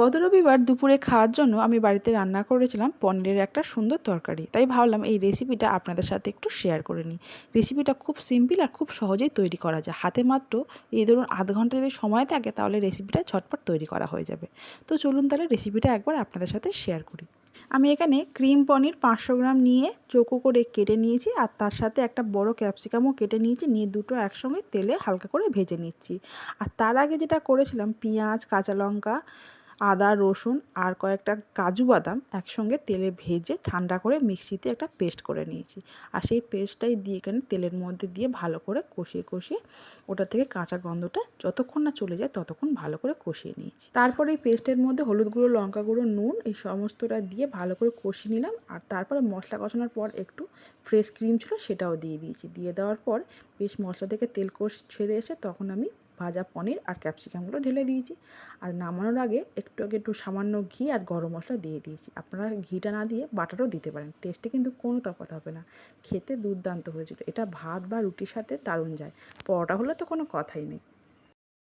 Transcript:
গত রবিবার দুপুরে খাওয়ার জন্য আমি বাড়িতে রান্না করেছিলাম পনিরের একটা সুন্দর তরকারি। তাই ভাবলাম এই রেসিপিটা আপনাদের সাথে একটু শেয়ার করে নিই। রেসিপিটা খুব সিম্পল আর খুব সহজেই তৈরি করা যায়। হাতে মাত্র এই ধরুন আধ ঘণ্টা যদি সময় থাকে তাহলে রেসিপিটা ঝটপট তৈরি করা হয়ে যাবে। তো চলুন তাহলে রেসিপিটা একবার আপনাদের সাথে শেয়ার করি। আমি এখানে ক্রিম পনির পাঁচশো গ্রাম নিয়ে চৌকো করে কেটে নিয়েছি আর তার সাথে একটা বড় ক্যাপসিকামও কেটে নিয়েছি। নিয়ে দুটো একসঙ্গে তেলে হালকা করে ভেজে নিচ্ছি। আর তার আগে যেটা করেছিলাম পেঁয়াজ, কাঁচা লঙ্কা আদা, রসুন আর কয়েকটা কাজু বাদাম একসঙ্গে তেলে ভেজে ঠান্ডা করে মিক্সিতে একটা পেস্ট করে নিয়েছি। আর সেই পেস্টটাই দিয়ে এখানে তেলের মধ্যে দিয়ে ভালো করে কষিয়ে কষিয়ে ওটা থেকে কাঁচা গন্ধটা যতক্ষণ না চলে যায় ততক্ষণ ভালো করে কষিয়ে নিয়েছি। তারপরে এই পেস্টের মধ্যে হলুদ গুঁড়ো, লঙ্কা গুঁড়ো, নুন এই সমস্তটা দিয়ে ভালো করে কষিয়ে নিলাম। আর তারপরে মশলা কষানোর পর একটু ফ্রেশ ক্রিম ছিল সেটাও দিয়ে দিয়েছি। দিয়ে দেওয়ার পর বেশ মশলা থেকে তেল কষ, ছেড়ে এসে তখন আমি ভাজা পনির আর ক্যাপসিকামগুলো ঢেলে দিয়েছি। আর নামানোর আগে একটু আগে একটু সামান্য ঘি আর গরম মশলা দিয়ে দিয়েছি। আপনারা ঘিটা না দিয়ে বাটারও দিতে পারেন। টেস্টে কিন্তু কোনো তফাৎ হবে না। খেতে দুর্দান্ত হয়েছিল। এটা ভাত বা রুটির সাথে দারুণ যায়। পরোটা হলে তো কোনো কথাই নেই।